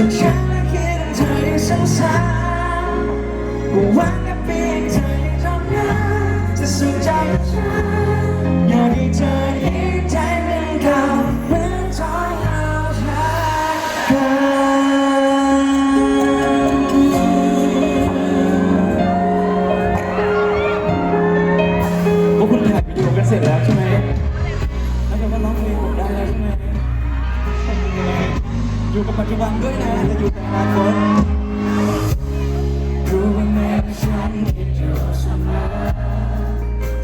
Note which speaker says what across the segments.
Speaker 1: ทุกเช้าคิดถึงเธออยู่ซ้ำๆวันกับปีเธออยู่ตรงนั้นจะสุขใจกับฉันอยากให้เธออีกใจเป็นเก่า
Speaker 2: ปัจจุบันด้วยนะจะอยู่แต่อนาคต
Speaker 1: รู้ว่าแม้ฉันคิดอยู่เสมอ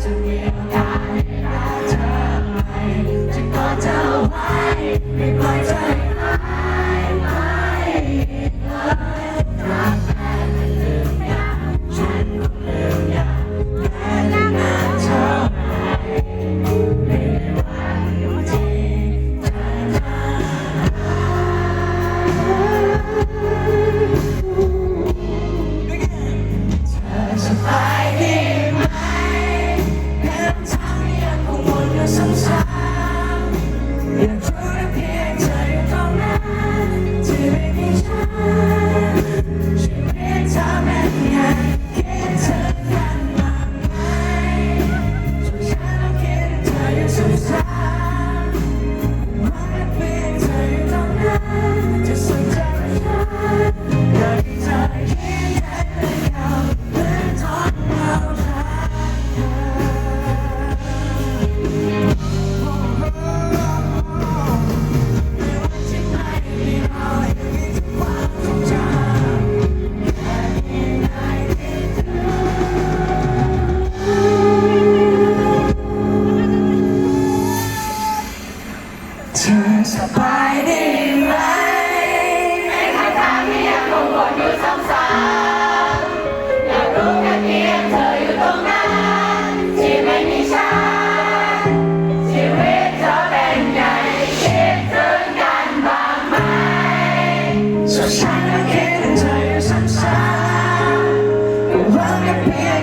Speaker 1: จะมีโอกาสได้รักเธอไหมจะกอดเธอไว้ไม่ปล่อยเธอ So shine again and tell you some sign. Welcome here.